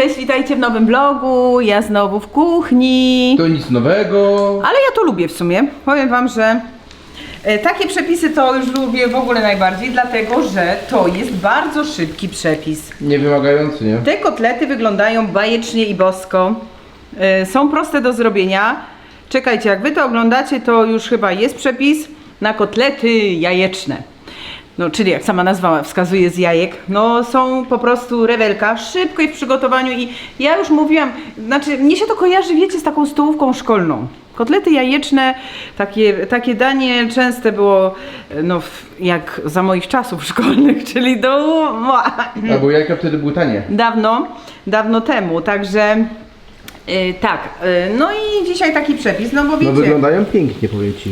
Cześć, witajcie w nowym vlogu. Ja znowu w kuchni. To nic nowego. Ale ja to lubię w sumie. Powiem Wam, że e, takie przepisy to już lubię w ogóle najbardziej, dlatego że to jest bardzo szybki przepis. Niewymagający, nie? Te kotlety wyglądają bajecznie i bosko. E, Są proste do zrobienia. Czekajcie, jak Wy to oglądacie, to już chyba jest przepis na kotlety jajeczne. No, czyli jak sama nazwa wskazuje z jajek, no są po prostu rewelka, szybko i w przygotowaniu i ja już mówiłam, znaczy mnie się to kojarzy, wiecie, z taką stołówką szkolną. Kotlety jajeczne, takie, takie danie częste było, no w- jak za moich czasów szkolnych, czyli do... Albo jajka wtedy były tanie. Dawno, dawno temu, także y, tak. y, no i dzisiaj taki przepis, no bo No wiecie, wyglądają pięknie, powiem ci.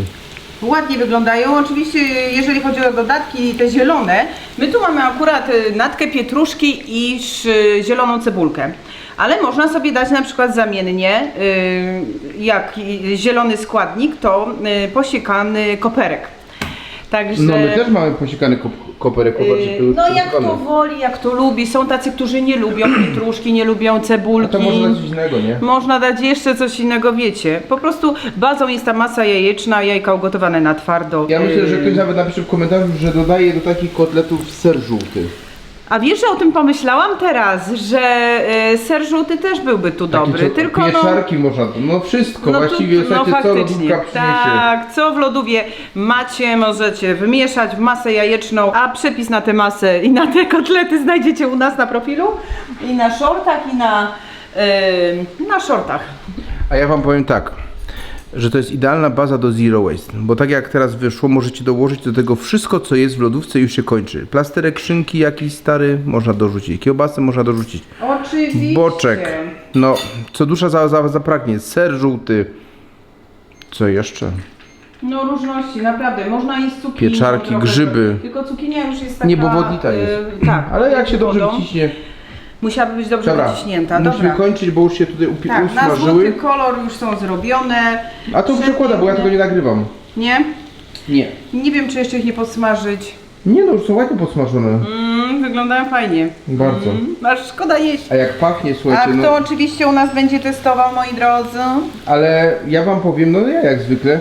Ładnie wyglądają. Oczywiście, jeżeli chodzi o dodatki te zielone, my tu mamy akurat y, natkę pietruszki i sz- zieloną cebulkę. Ale można sobie dać na przykład zamiennie, y, jak zielony składnik, to y, posiekany koperek. Także... No my też mamy posiekany koperek, popatrzcie, tu Yy, No jak to woli, jak to lubi. Są tacy, którzy nie lubią pietruszki, nie lubią cebulki. to może dać coś innego, nie? Można dać jeszcze coś innego, wiecie. Po prostu bazą jest ta masa jajeczna, jajka ugotowane na twardo. Ja myślę, że ktoś nawet napisze w komentarzu, że dodaje do takich kotletów ser żółty. A wiesz, że o tym pomyślałam teraz, że e, ser żółty też byłby tu dobry, tylko no... Pieczarki można, no wszystko, No, właściwie tu, no słuchajcie, co faktycznie, lodówka przyniesie. tak, co w lodówie macie, możecie wymieszać w masę jajeczną, a przepis na tę masę i na te kotlety znajdziecie u nas na profilu i na shortach i na, na shortach. A ja wam powiem tak, że to jest idealna baza do zero waste, bo tak jak teraz wyszło, możecie dołożyć do tego wszystko, co jest w lodówce i już się kończy. Plasterek szynki jakiś stary można dorzucić, kiełbasy można dorzucić, Oczywiście. boczek, no co dusza za, za, zapragnie, ser żółty, co jeszcze? No różności, naprawdę, można jeść cukinii. Pieczarki, trochę, grzyby. Tylko cukinia już jest taka... Nie, bo wodnita jest. tak. Ale jak się dobrze wodą. wyciśnie, Musiałaby być dobrze dobra, wyciśnięta, musimy dobra. kończyć, bo już się tutaj upi- Tak, na złoty usmażyły. kolor już są zrobione. A to przekłada, bo ja tego nie nagrywam. Nie? Nie. Nie wiem, czy jeszcze ich nie podsmażyć. Nie no, już są ładnie podsmażone. Mm, wyglądają fajnie. Bardzo. Mm, aż szkoda jeść. A jak pachnie, A słuchajcie, kto no... oczywiście u nas będzie testował, moi drodzy? Ale ja wam powiem, no ja jak zwykle.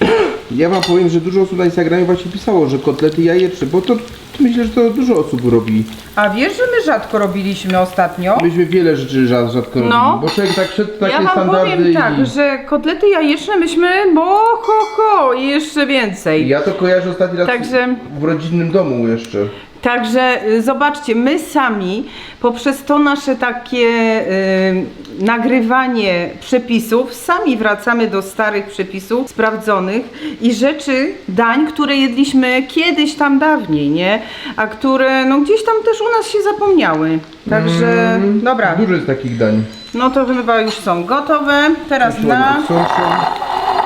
Ja wam powiem, że dużo osób na Instagramie właśnie pisało, że kotlety jajeczne, bo to myślę, że to dużo osób robi. A wiesz, że my rzadko robiliśmy ostatnio? Myśmy wiele rzeczy rzad, rzadko No. robili, bo człowiek tak szedł takie Ja wam standardy powiem tak, i... że kotlety jajeczne myśmy, bo ho, ho, i jeszcze więcej. Ja to kojarzę ostatni raz Także- w rodzinnym domu jeszcze. Także y, zobaczcie, my sami poprzez to nasze takie y, nagrywanie przepisów, sami wracamy do starych przepisów sprawdzonych i rzeczy, dań, które jedliśmy kiedyś tam dawniej, nie? A które no gdzieś tam też u nas się zapomniały. Także Mm, dobra, Dużo jest takich dań. no to chyba już są gotowe. Teraz na,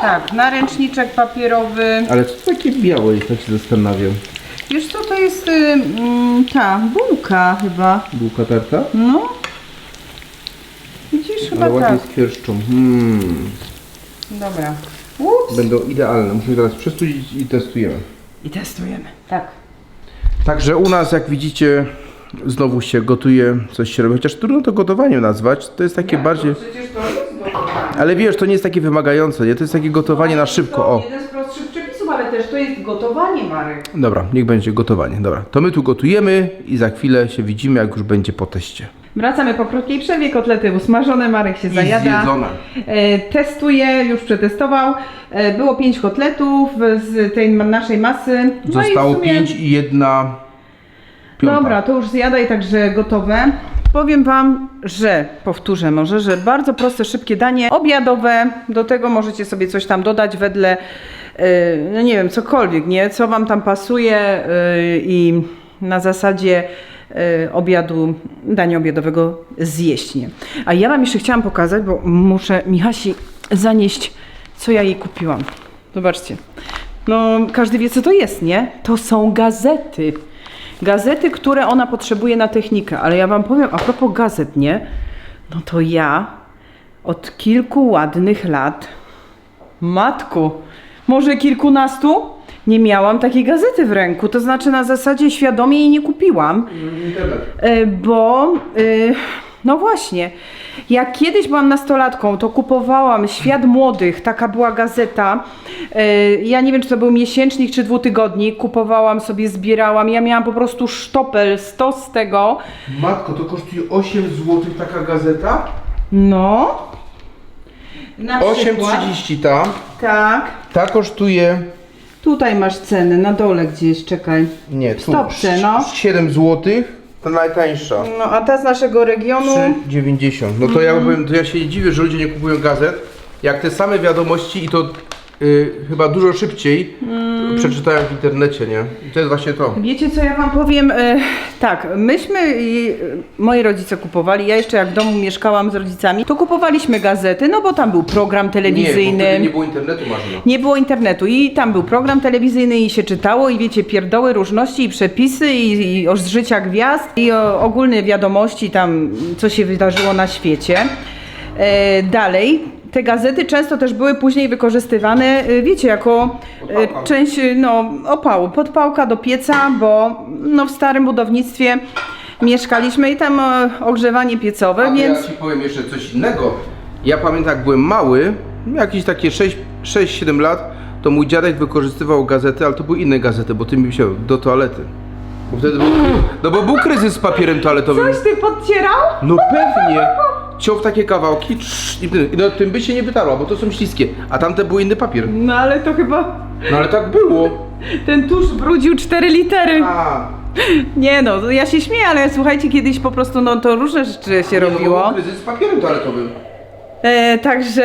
tak, na ręczniczek papierowy. Ale co takie białe jest, tak się zastanawiam. Wiesz co, to jest y, mm, ta bułka chyba. Bułka tarta? No. Widzisz, chyba Ale tak. ładnie skwierszczą. Hmm. Dobra. Ups. Będą idealne. Musimy teraz przestudzić i testujemy. I testujemy. Tak. Także u nas, jak widzicie, znowu się gotuje, coś się robi. Chociaż trudno to gotowaniem nazwać. To jest takie bardziej. Przecież to jest gotowanie. Ale wiesz, to nie jest takie wymagające, nie? To jest takie gotowanie na szybko. O. jeden z prostszych ale też to jest gotowanie, Marek. Dobra, niech będzie gotowanie. Dobra, to my tu gotujemy i za chwilę się widzimy, jak już będzie po teście. Wracamy po krótkiej przerwie. Kotlety usmażone, Marek się I zajada. zjedzone. E, testuje, już przetestował. E, było pięć kotletów z tej ma- naszej masy. No i w Zostało sumie- pięć i jedna piąta. Dobra, to już zjadaj, także gotowe. Powiem Wam, że powtórzę może, że bardzo proste, szybkie danie obiadowe. Do tego możecie sobie coś tam dodać wedle, no nie wiem, cokolwiek, nie? Co Wam tam pasuje yy, i na zasadzie yy, obiadu, dania obiadowego zjeść, nie? A ja Wam jeszcze chciałam pokazać, bo muszę Michasi zanieść, co ja jej kupiłam. Zobaczcie. No, każdy wie, co to jest, nie? To są gazety. Gazety, które ona potrzebuje na technikę, ale ja Wam powiem, a propos gazet, nie? No to ja od kilku ładnych lat, matku, może kilkunastu, nie miałam takiej gazety w ręku. To znaczy na zasadzie świadomie jej nie kupiłam, Internet. e, bo e, No właśnie. Jak kiedyś byłam nastolatką, to kupowałam Świat Młodych, taka była gazeta. Yy, Ja nie wiem, czy to był miesięcznik czy dwutygodnik. Kupowałam sobie, zbierałam. Ja miałam po prostu sztopel, stos z tego. Matko, to kosztuje 8 zł taka gazeta? No. Na przykład. 8,30 ta. Tak. Ta kosztuje, Tutaj masz cenę, na dole gdzieś, czekaj. nie, tu, Stopce, no. 7 zł, ta najtańsza. No, a ta z naszego regionu. 3,90. No to ja bym, to ja się nie dziwię, że ludzie nie kupują gazet, jak te same wiadomości i to y, chyba dużo szybciej Mm. przeczytałem w internecie, nie? I to jest właśnie to. Wiecie co ja wam powiem? E, tak, myśmy i e, moi rodzice kupowali, ja jeszcze jak w domu mieszkałam z rodzicami, to kupowaliśmy gazety, no bo tam był program Nie, bo telewizyjny. wtedy nie było internetu, Marzena. Nie było internetu i tam był program telewizyjny i się czytało i wiecie, pierdoły różności i przepisy i, i o życia gwiazd i o ogólne wiadomości tam, co się wydarzyło na świecie. E, dalej, te gazety często też były później wykorzystywane, e, wiecie, jako e, Podpałka. część e, no, opału, podpałka do pieca, bo no, w starym budownictwie mieszkaliśmy i tam e, ogrzewanie piecowe, A więc... ja ci powiem jeszcze coś innego. Ja pamiętam, jak byłem mały, jakieś takie 6-7 lat, to mój dziadek wykorzystywał gazety, ale to były inne gazety, bo ty mi wziął do toalety. Bo wtedy był, no bo był kryzys z papierem toaletowym. Coś ty podcierał? No pewnie. Ciął w takie kawałki trz, i tym, no, tym by się nie wytarło, bo to są śliskie, a tamte był inny papier. No ale to chyba... No ale tak było. Ten tusz brudził cztery litery. A, Nie no, ja się śmieję, ale słuchajcie, kiedyś po prostu no to różne rzeczy się no, robiło. kryzys z papierem toaletowym. E, także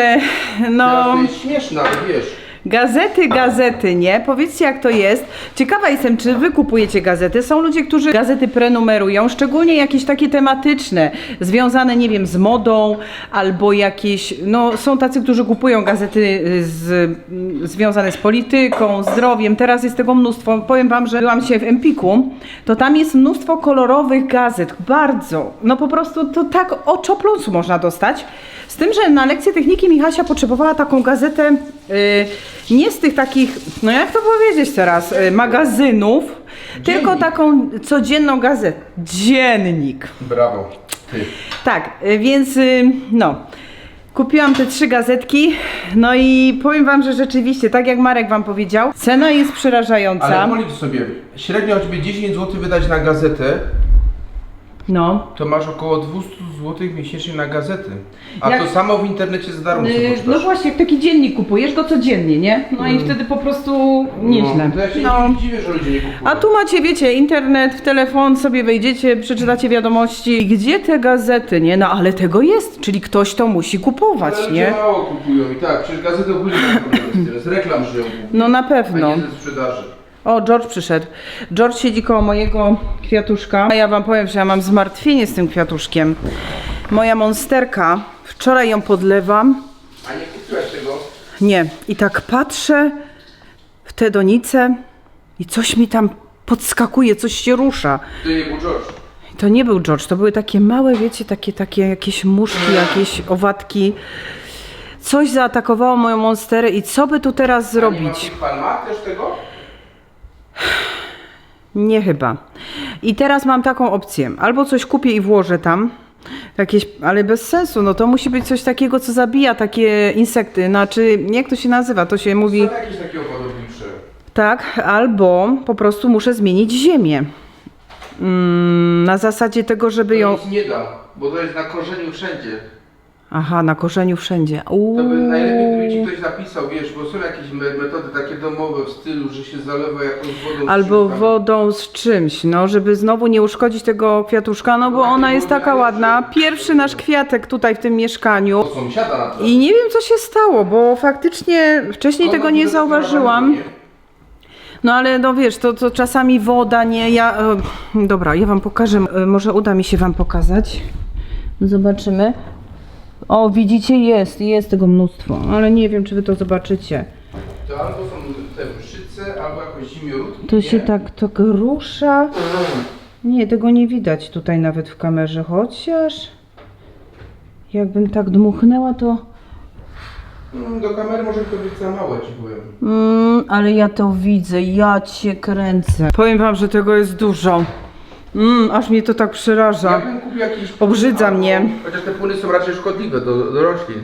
Teraz no, to jest śmieszne, ale wiesz. Gazety, gazety, nie? Powiedzcie jak to jest. Ciekawa jestem, czy wy kupujecie gazety. Są ludzie, którzy gazety prenumerują, szczególnie jakieś takie tematyczne, związane, nie wiem, z modą, albo jakieś, no są tacy, którzy kupują gazety y, z, mm, związane z polityką, zdrowiem. Teraz jest tego mnóstwo. Powiem wam, że byłam się w Empiku, to tam jest mnóstwo kolorowych gazet, bardzo. No po prostu to tak oczopląsu można dostać. Z tym, że na lekcję techniki Michasia potrzebowała taką gazetę y, nie z tych takich, no jak to powiedzieć teraz, y, magazynów, tylko taką codzienną gazetę. Dziennik. Brawo. Ty. Tak, y, więc y, no. Kupiłam te trzy gazetki, no i powiem wam, że rzeczywiście, tak jak Marek wam powiedział, cena jest przerażająca. Ale policz sobie, średnio choćby 10 zł wydać na gazetę, No. to masz około 200 zł miesięcznie na gazety. A Jak- to samo w internecie za darmo sobie Y, poczytasz. No właśnie, jak taki dziennik kupujesz go codziennie, nie? No i wtedy po prostu nieźle. No, to ja się No. nie dziwię, że ludzie nie kupują. A tu macie, wiecie, internet, w telefon sobie wejdziecie, przeczytacie wiadomości. Gdzie te gazety, nie? No ale tego jest, czyli ktoś to musi kupować, Ale nie? ludzie mało kupują i tak, przecież gazety ogólnie mają problemy z tym, z reklam żyją No na a pewno. nie ze sprzedaży. O, George przyszedł. George siedzi koło mojego kwiatuszka. A ja wam powiem, że ja mam zmartwienie z tym kwiatuszkiem. Moja monsterka, wczoraj ją podlewam. A nie kupiłaś tego? Nie. I tak patrzę w te donice i coś mi tam podskakuje, coś się rusza. To nie był George. To nie był George, to były takie małe, wiecie, takie, takie jakieś muszki, jakieś owatki. Coś zaatakowało moją monsterę i co by tu teraz zrobić? ma pan ma też tego? Nie chyba. I teraz mam taką opcję. Albo coś kupię i włożę tam. Jakieś, ale bez sensu, no to musi być coś takiego, co zabija takie insekty. Znaczy, jak to się nazywa? To się mówi Są jakieś takie owadownicze. tak, albo po prostu muszę zmienić ziemię. Mm, na zasadzie tego, żeby To ją. nic nie da, bo to jest na korzeniu wszędzie. Aha, na korzeniu wszędzie. To by Uuu. najlepiej, gdyby ci ktoś napisał, wiesz, bo są jakieś me- metody takie domowe w stylu, że się zalewa jakąś wodą. z Albo czymś tam. wodą z czymś, no, żeby znowu nie uszkodzić tego kwiatuszka, no bo Takie ona jest taka ładna. Pierwszy nasz kwiatek tutaj w tym mieszkaniu. Od sąsiada na to. I nie wiem, co się stało, bo faktycznie wcześniej Ona tego nie zauważyłam. No ale no wiesz, to, to czasami woda, nie, ja... E, dobra, ja wam pokażę, e, może uda mi się wam pokazać. Zobaczymy. O, widzicie, jest, jest tego mnóstwo, ale nie wiem, czy wy to zobaczycie. To albo są te mszyce, albo jakoś zimioródki, To nie? się tak, tak rusza. Nie, tego nie widać tutaj nawet w kamerze, chociaż... Jakbym tak dmuchnęła, to... Mm, Do kamery może to być za małe, ci powiem. Mm, ale ja to widzę, ja cię kręcę. Powiem wam, że tego jest dużo. Mmm, aż mnie to tak Ja przeraża. bym kupił jakiś... Obrzydza albo- mnie. Chociaż te płyny są raczej szkodliwe do, do roślin.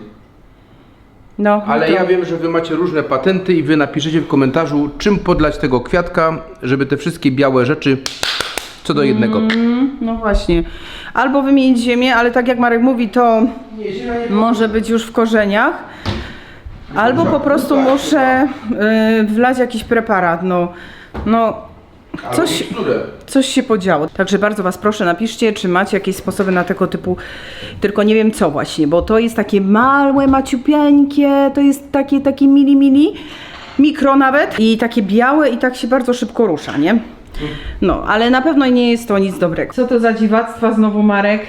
No, Ale to- ja wiem, że wy macie różne patenty i wy napiszecie w komentarzu, czym podlać tego kwiatka, żeby te wszystkie białe rzeczy co do jednego. Mm, no właśnie. Albo wymienić ziemię, ale tak jak Marek mówi, to może być już w korzeniach. Albo po prostu muszę y, wlać jakiś preparat. No, no coś, coś się podziało. Także bardzo Was proszę, napiszcie, czy macie jakieś sposoby na tego typu, tylko nie wiem co właśnie, bo to jest takie małe, maciupiańkie, to jest takie, takie mili, mili, mikro nawet i takie białe i tak się bardzo szybko rusza, nie? No, ale na pewno nie jest to nic dobrego. Co to za dziwactwa znowu, Marek?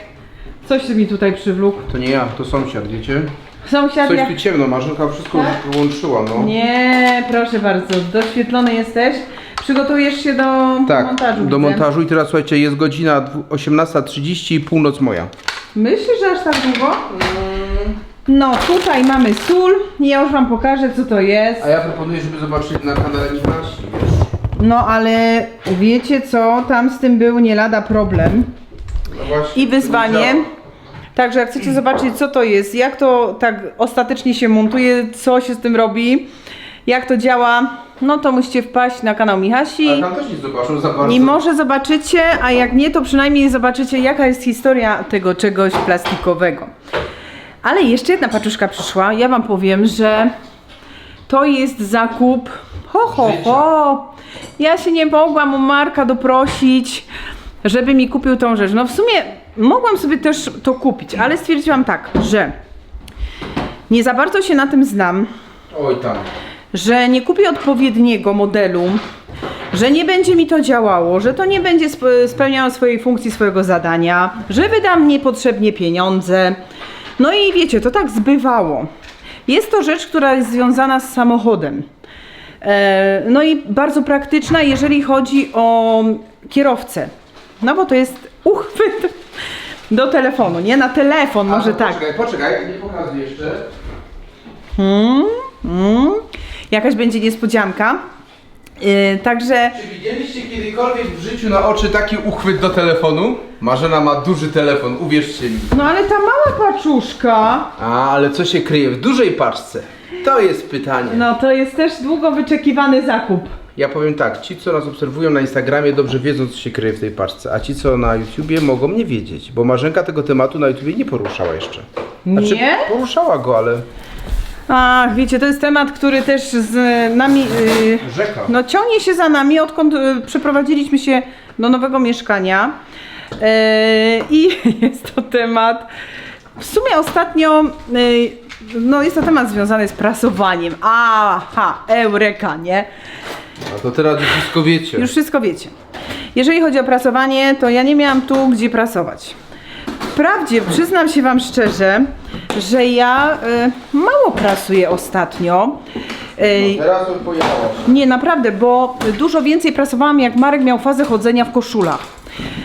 Coś mi tutaj przywlókł. To nie ja, to sąsiad, wiecie? Sąsiad, Coś jak... tu ciemno, Marzenka wszystko Tak? już wyłączyła, no. Nie, proszę bardzo, doświetlony jesteś. Przygotujesz się do Tak, montażu. do widzę. montażu i teraz słuchajcie, jest godzina dwu- 18.30 i północ moja. Myślisz, że aż tak długo? No, tutaj mamy sól. Ja już Wam pokażę, co to jest. A ja proponuję, żeby zobaczyć na kanale wiesz? No, ale wiecie co? Tam z tym był nie lada problem No właśnie, i wyzwanie. Także jak chcecie zobaczyć, co to jest, jak to tak ostatecznie się montuje, co się z tym robi, jak to działa, no to musicie wpaść na kanał Michasi. Ale tam też nie zobaczą za bardzo. I może zobaczycie, a jak nie, to przynajmniej zobaczycie, jaka jest historia tego czegoś plastikowego. Ale jeszcze jedna paczuszka przyszła. Ja Wam powiem, że to jest zakup. Ho, ho, ho. Ja się nie mogłam u Marka doprosić, żeby mi kupił tą rzecz. No w sumie mogłam sobie też to kupić, ale stwierdziłam tak, że nie za bardzo się na tym znam Oj tam. Że nie kupię odpowiedniego modelu, że nie będzie mi to działało, że to nie będzie sp- spełniało swojej funkcji, swojego zadania, że wydam niepotrzebnie pieniądze. No i wiecie, to tak zbywało. Jest to rzecz, która jest związana z samochodem. E, No i bardzo praktyczna, jeżeli chodzi o kierowcę. No bo to jest uchwyt do telefonu, nie? Na telefon, może A, tak. Poczekaj, poczekaj, nie pokazuj jeszcze. Mm, mm. Jakaś będzie niespodzianka. Yy, także Czy widzieliście kiedykolwiek w życiu na oczy taki uchwyt do telefonu? Marzena ma duży telefon, uwierzcie mi. No ale ta mała paczuszka, A, ale co się kryje w dużej paczce? To jest pytanie. no to jest też długo wyczekiwany zakup. Ja powiem tak, ci co nas obserwują na Instagramie dobrze wiedzą co się kryje w tej paczce, a ci co na YouTubie mogą nie wiedzieć, bo Marzenka tego tematu na YouTubie nie poruszała jeszcze. Znaczy, Nie? poruszała go, ale Ach, wiecie, to jest temat, który też z nami, yy, rzeka. no ciągnie się za nami, odkąd yy, przeprowadziliśmy się do nowego mieszkania. Yy, I jest to temat, w sumie ostatnio, yy, no jest to temat związany z prasowaniem. Aha, eureka, nie? A to teraz już wszystko wiecie. Już wszystko wiecie. Jeżeli chodzi o prasowanie, to ja nie miałam tu gdzie prasować. Wprawdzie przyznam się Wam szczerze, że ja y, mało prasuję ostatnio. Y, Teraz on pojechałaś. nie, naprawdę, bo dużo więcej prasowałam jak Marek miał fazę chodzenia w koszulach.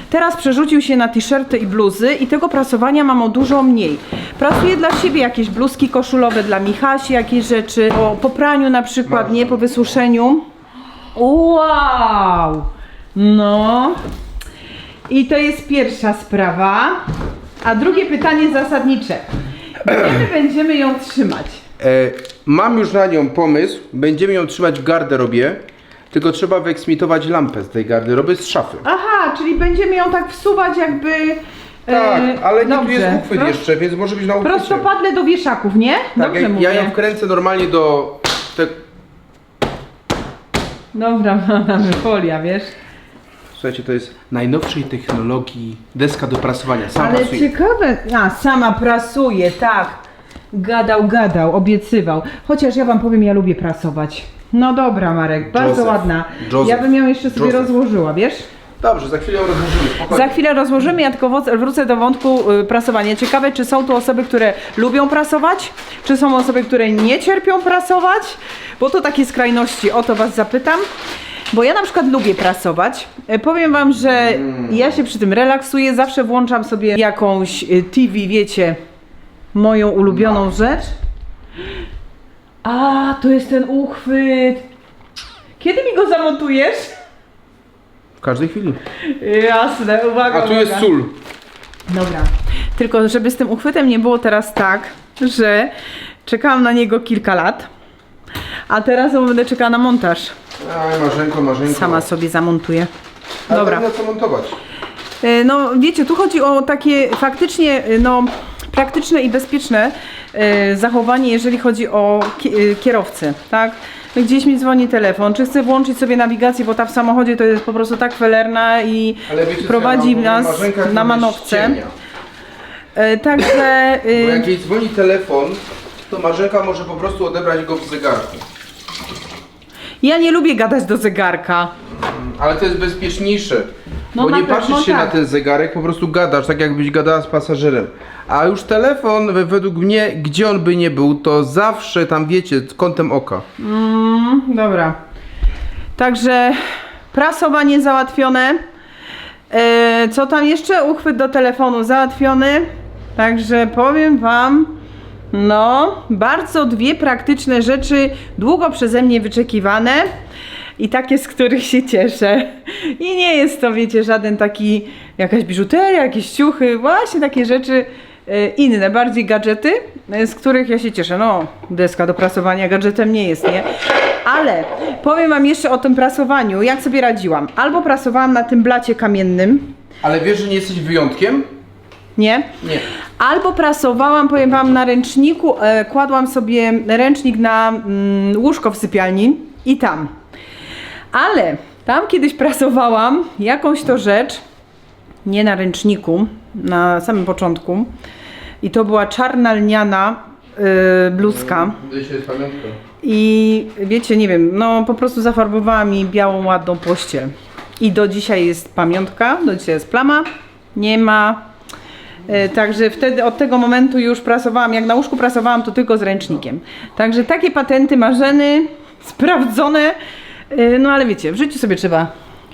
Teraz przerzucił się na t-shirty i bluzy i tego prasowania mam o dużo mniej. Prasuję dla siebie jakieś bluzki koszulowe, dla Michasi jakieś rzeczy, po, po praniu na przykład, nie, po wysuszeniu. Wow! No. I to jest pierwsza sprawa. A drugie pytanie zasadnicze. Gdzie my będziemy ją trzymać? E, mam już na nią pomysł, będziemy ją trzymać w garderobie, tylko trzeba wyeksmitować lampę z tej garderoby z szafy. Aha, czyli będziemy ją tak wsuwać jakby... Tak, e, ale nie tu dobrze. jest uchwyt Pro- jeszcze, więc może być na uchwycie. Prostopadle do wieszaków, nie? Tak, Dobrze jak mówię. ja ją wkręcę normalnie do... Te... Dobra, mamy folia, wiesz? Słuchajcie, to jest najnowszej technologii deska do prasowania. Sam Ale prasuje. ciekawe... A, sama prasuje, tak. Gadał, gadał, obiecywał. Chociaż ja wam powiem, ja lubię prasować. No dobra, Marek, bardzo Józef. ładna. Józef. Ja bym ją jeszcze sobie Józef. rozłożyła, wiesz? Dobrze, za chwilę rozłożymy, spokojnie. Za chwilę rozłożymy, ja tylko woc- wrócę do wątku y, prasowania. Ciekawe, czy są tu osoby, które lubią prasować, czy są osoby, które nie cierpią prasować, bo to takie skrajności, o to was zapytam. Bo ja na przykład lubię prasować. E, Powiem wam, że ja się przy tym relaksuję, zawsze włączam sobie jakąś y, TV, wiecie, moją ulubioną rzecz. A, to jest ten uchwyt. Kiedy mi go zamontujesz? W każdej chwili. Jasne, uwaga, A tu jest sól. Dobra. Tylko żeby z tym uchwytem nie było teraz tak, że czekałam na niego kilka lat, a teraz będę czekała na montaż. Aj, Marzenko, Marzenko. Sama sobie zamontuję. Ale Dobra. tak na co montować? E, No wiecie, tu chodzi o takie faktycznie e, no, praktyczne i bezpieczne e, zachowanie, jeżeli chodzi o ki- kierowcę, tak? Gdzieś mi dzwoni telefon, czy chcę włączyć sobie nawigację, bo ta w samochodzie to jest po prostu tak felerna i Ale wiecie, co prowadzi ja mam? nas Marzenka na manowce. Także Bo jak jej dzwoni telefon, to Marzenka może po prostu odebrać go w zegarku. Ja nie lubię gadać do zegarka. Ale to jest bezpieczniejsze. No bo na nie pewno patrzysz się tak. na ten zegarek, po prostu gadasz, tak jakbyś gadała z pasażerem. A już telefon, we- według mnie, gdzie on by nie był, to zawsze tam wiecie, kątem oka. Mm, dobra. Także prasowanie załatwione. E, co tam jeszcze? Uchwyt do telefonu załatwiony. Także powiem Wam, no, bardzo dwie praktyczne rzeczy, długo przeze mnie wyczekiwane i takie, z których się cieszę. I nie jest to, wiecie, żaden taki, jakaś biżuteria, jakieś ciuchy, właśnie takie rzeczy e, inne, bardziej gadżety, e, z których ja się cieszę. No, deska do prasowania gadżetem nie jest, nie? Ale powiem Wam jeszcze o tym prasowaniu, jak sobie radziłam. Albo prasowałam na tym blacie kamiennym, Ale wiesz, że nie jesteś wyjątkiem? nie? Nie. Albo prasowałam, powiem Wam, na ręczniku, e, kładłam sobie ręcznik na mm, łóżko w sypialni i tam. Ale tam kiedyś prasowałam jakąś to rzecz, nie na ręczniku, na samym początku. I to była czarna lniana y, bluzka. Dzisiaj jest pamiątka. I wiecie, nie wiem, no po prostu zafarbowała mi białą, ładną pościel. I do dzisiaj jest pamiątka, do dzisiaj jest plama, nie ma. E, Także wtedy od tego momentu już prasowałam, jak na łóżku prasowałam, to tylko z ręcznikiem. Także takie patenty marzeny, sprawdzone, e, no ale wiecie, w życiu sobie trzeba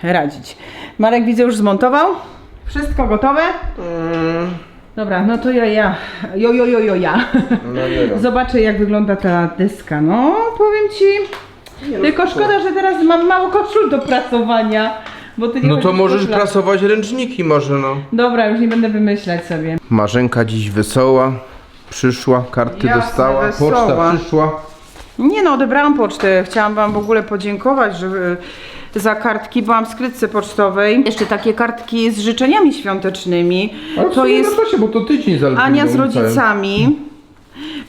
radzić. Marek widzę już zmontował. Wszystko gotowe? Mm, Dobra, no to ja, ja. Jo, jo, jo, jo, ja. no nie wiem. Zobaczę jak wygląda ta deska. No, powiem ci. Tylko szkoda, że teraz mam mało koszul do prasowania. Bo ty nie No to chodzisz możesz koszulach. prasować ręczniki może no. Dobra, już nie będę wymyślać sobie. Marzenka dziś wesoła, przyszła, karty Jasne, dostała, wesoła. poczta przyszła. Nie no, odebrałam pocztę. Chciałam wam w ogóle podziękować, że y, za kartki byłam w skrytce pocztowej. Jeszcze takie kartki z życzeniami świątecznymi. Ale w To sumie jest na czasie, bo to tydzień zaledwie Ania z rodzicami.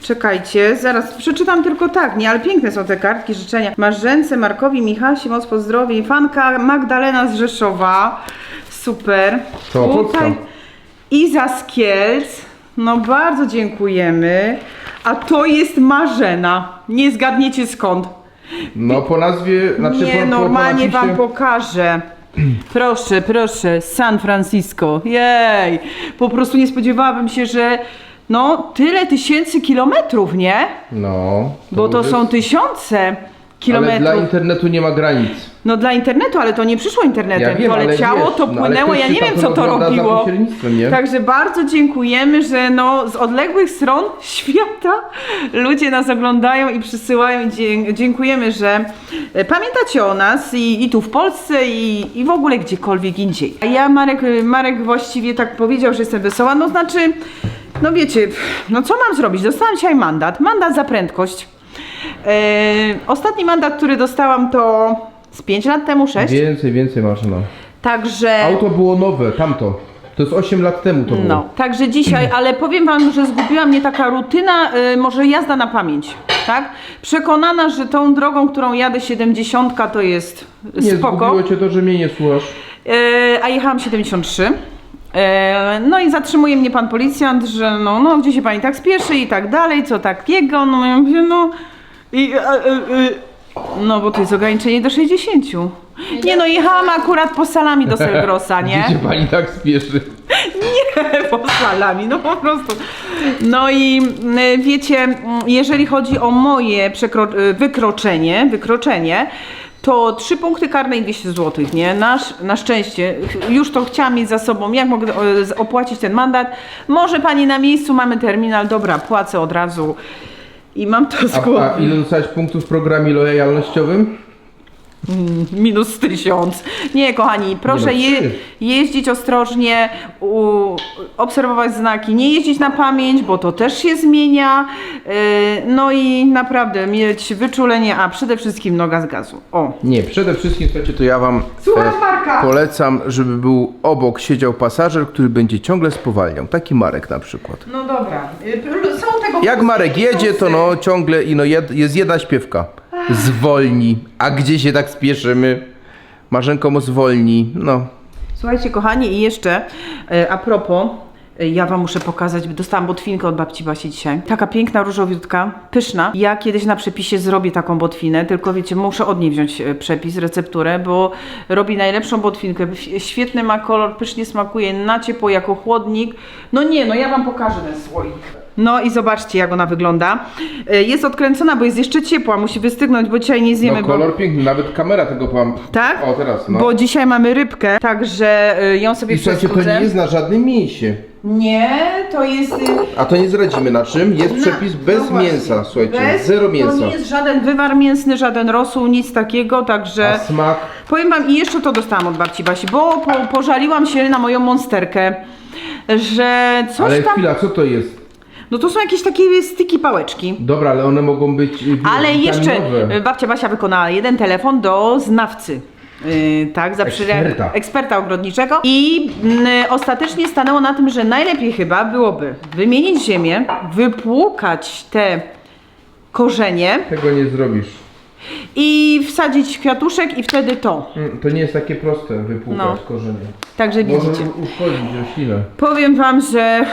Czekajcie, zaraz przeczytam tylko tak, nie, ale piękne są te kartki życzenia. Marzence, Markowi, Michasi, moc pozdrowień, fanka Magdalena z Rzeszowa, super. To Polska. Iza z Kielc, no bardzo dziękujemy. A to jest Marzena, nie zgadniecie skąd. No po nazwie, znaczy nie, po, po, normalnie po wam napisie- pokażę. Proszę, proszę, San Francisco. Jej! Po prostu nie spodziewałabym się, że no tyle tysięcy kilometrów, nie? No. Bo to jest- są tysiące Ale kilometrów. dla internetu nie ma granic. No dla internetu, ale to nie przyszło internetem. Ja wiem, to ale leciało, wiesz, to no, ale płynęło, ktoś ja nie wiem co to za robiło. pośrednictwem, nie? Także bardzo dziękujemy, że no z odległych stron świata ludzie nas oglądają i przysyłają. Dzie- Dziękujemy, że e, pamiętacie o nas i, i tu w Polsce i, i w ogóle gdziekolwiek indziej. A ja Marek, Marek właściwie tak powiedział, że jestem wesoła, no znaczy, no wiecie, no co mam zrobić? Dostałam dzisiaj mandat, mandat za prędkość. E, ostatni mandat, który dostałam to z 5 lat temu, 6. Więcej, więcej masz, no. Także. Auto było nowe, tamto. To jest 8 lat temu to było. No, także dzisiaj, ale powiem wam, że zgubiła mnie taka rutyna, y, może jazda na pamięć, tak? Przekonana, że tą drogą, którą jadę 70 to jest Nie, spoko, zgubiło cię to, że mnie nie słuchasz. y, a jechałam 73. Y, No i zatrzymuje mnie pan policjant, że no, no gdzie się pani tak spieszy i tak dalej, co takiego, no ja mówię, no i, e, e, e, no bo to jest ograniczenie do 60. Nie no, jechałam akurat po salami do Selgrosa, nie? Gdzie się pani tak spieszy? Nie, po salami, no po prostu. No i y, wiecie, mm, jeżeli chodzi o moje przekro- y, wykroczenie, wykroczenie, to trzy punkty karne i 200 zł, nie? Nasz, na szczęście, już to chciałam mieć za sobą, jak mogę z- opłacić ten mandat? Może pani na miejscu, mamy terminal, dobra, płacę od razu i mam to z A, głowy. a ile dostałeś punktów w programie lojalnościowym? Mm, Minus tysiąc. Nie, kochani, proszę je, trzy. jeździć ostrożnie, u, obserwować znaki, nie jeździć na pamięć, bo to też się zmienia. Yy, no i naprawdę mieć wyczulenie, a przede wszystkim noga z gazu. O. Nie, przede wszystkim, słuchajcie, to ja wam Słuchaj, Marka! polecam, żeby był obok siedział pasażer, który będzie ciągle spowalniał. Taki Marek na przykład. No dobra. Yy, Są tego Jak Marek jedzie, to no ciągle i no jed, jest jedna śpiewka. Zwolni. A gdzie się tak spieszymy? Marzenko zwolni. No. Słuchajcie, kochani, i jeszcze e, a propos, e, ja wam muszę pokazać, dostałam botwinkę od babci Basi dzisiaj. Taka piękna, różowiutka, pyszna. Ja kiedyś na przepisie zrobię taką botwinę, tylko wiecie, muszę od niej wziąć e, przepis, recepturę, bo robi najlepszą botwinkę. Świetny ma kolor, pysznie smakuje, na ciepło jako chłodnik. No nie, no ja wam pokażę ten słoik. No i zobaczcie, jak ona wygląda. E, Jest odkręcona, bo jest jeszcze ciepła, musi wystygnąć, bo dzisiaj nie zjemy. No bo... kolor piękny, nawet kamera tego pan. Tak? O, teraz, no. Bo dzisiaj mamy rybkę, także y, ją sobie I słuchajcie, to nie jest na żadnym mięsie. Nie, to jest. y, A to nie zdradzimy na czym. Jest na- przepis bez no mięsa, słuchajcie. bez- zero mięsa. To nie jest żaden wywar mięsny, żaden rosół, nic takiego, także. A smak. Powiem wam, i jeszcze to dostałam od babci Basi, bo po, pożaliłam się na moją monsterkę, że coś Ale tam. chwila, co to jest? No to są jakieś takie styki pałeczki. Dobra, ale one mogą być. y, Ale jeszcze witaminowe. y, babcia Basia wykonała jeden telefon do znawcy. Yy, tak, za przyre- Eksperta. eksperta ogrodniczego. I mm, ostatecznie stanęło na tym, że najlepiej chyba byłoby wymienić ziemię, wypłukać te korzenie Tego nie zrobisz. I wsadzić kwiatuszek i wtedy to. Mm, To nie jest takie proste wypłukać No. korzenie. Także Może widzicie. uszkodzić roślinę. Powiem wam, że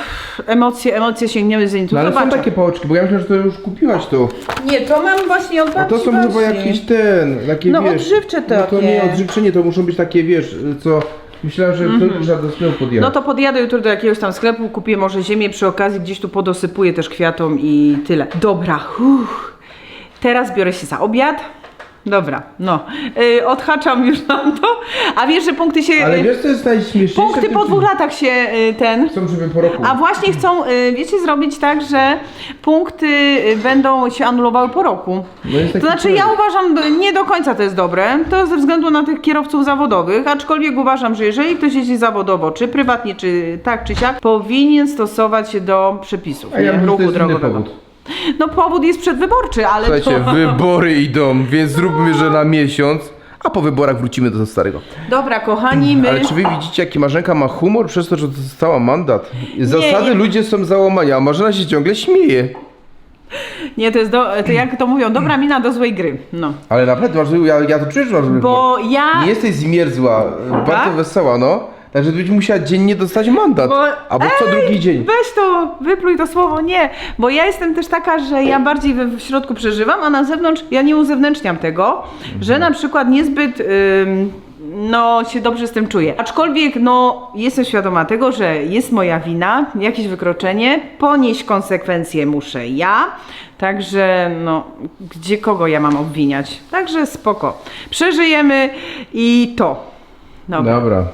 emocje, emocje sięgniemy z No ale są Zobaczę. takie pałeczki, bo ja myślę, że to już kupiłaś to. Nie, to mam właśnie od A babci to są Basi. chyba jakieś ten, takie No, wiesz. odżywcze No to takie. nie odżywcze, nie, to muszą być takie, wiesz, co... Myślałem, że to trzeba do sklepu podjechać. No to podjadę jutro do jakiegoś tam sklepu, kupię może ziemię przy okazji, gdzieś tu podosypuję też kwiatom i tyle. Dobra, uff. teraz biorę się za obiad. Dobra, no, yy, odhaczam już nam to. A wiesz, że punkty się... Ale yy, wiesz co jest najśmieszniejsze? punkty po dwóch latach się yy, ten... Chcą, żeby po roku. A właśnie chcą, yy, wiecie, zrobić tak, że punkty yy, będą się anulowały po roku. No jest To taki znaczy ja projekt. uważam, że nie do końca to jest dobre, to ze względu na tych kierowców zawodowych, aczkolwiek uważam, że jeżeli ktoś jeździ zawodowo, czy prywatnie, czy tak, czy siak, powinien stosować się do przepisów A ja nie? myślę, że to ruchu jest inny drogowego. powód. No powód jest przedwyborczy, ale Słuchajcie, to... wybory idą, więc zróbmy, że na miesiąc, a po wyborach wrócimy do starego. Dobra, kochani, my... Ale czy wy widzicie, jaki Marzenka ma humor przez to, że dostała mandat? Zasady nie. ludzie są załamani, a Marzena się ciągle śmieje. Nie, to jest, do... to jak to mówią, dobra mina do złej gry, no. Ale naprawdę, masz, ja, ja to czuję, że masz Bo ja... Nie jesteś zmierzła, bardzo Tak? wesoła, no. Także będziesz musiała dziennie dostać mandat. Bo- Albo co drugi dzień. Weź to, wypluj to słowo, nie. Bo ja jestem też taka, że ja bardziej we, w środku przeżywam, a na zewnątrz ja nie uzewnętrzniam tego, że na przykład niezbyt. Ym, no, się dobrze z tym czuję. Aczkolwiek, no, jestem świadoma tego, że jest moja wina, jakieś wykroczenie, ponieść konsekwencje muszę ja. Także, no, gdzie kogo ja mam obwiniać? Także spoko. Przeżyjemy i to. Dobra. Dobra.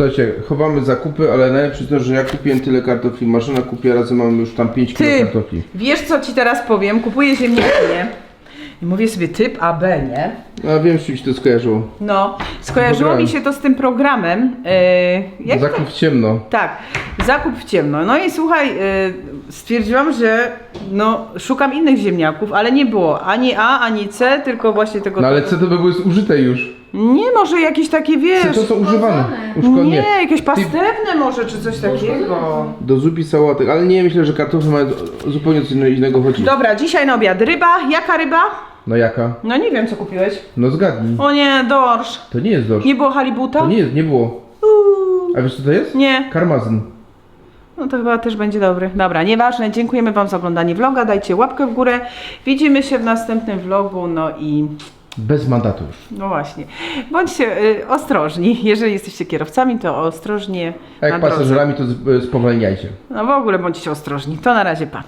Słuchajcie, chowamy zakupy, ale najlepsze to, że ja kupiłem tyle kartofli, Marzena kupiła razem, mamy już tam 5 kg Ty, kartofli. wiesz co ci teraz powiem? Kupuję ziemniaki, nie? I mówię sobie typ AB, nie? A wiem, z czym się to skojarzyło. No, skojarzyło mi się to z tym programem. Yy, jak to? Zakup w ciemno. Tak, zakup w ciemno. No i słuchaj, yy, stwierdziłam, że no, szukam innych ziemniaków, ale nie było ani A, ani C, tylko właśnie tego. No ale co to by było zużyte już? Nie, może jakieś takie, Co wiesz. to są używane? Nie, Uszkodnie. jakieś pastewne może, czy coś takiego. Do zupi sałatek, ale nie, myślę, że kartofle mają zupełnie coś innego chodzi. Dobra, dzisiaj na obiad ryba. Jaka ryba? No jaka? No nie wiem, co kupiłeś. No zgadnij. O nie, dorsz. To nie jest dorsz. Nie było halibuta? To nie jest, nie było. Uuu. A wiesz co to jest? Nie. Karmazyn. No to chyba też będzie dobry. Dobra, nieważne. Dziękujemy Wam za oglądanie vloga. Dajcie łapkę w górę. Widzimy się w następnym vlogu. No i Bez mandatu już. no właśnie. Bądźcie y, ostrożni. Jeżeli jesteście kierowcami, to ostrożnie A jak drodze. pasażerami, to z- spowalniajcie. No w ogóle bądźcie ostrożni. To na razie pa.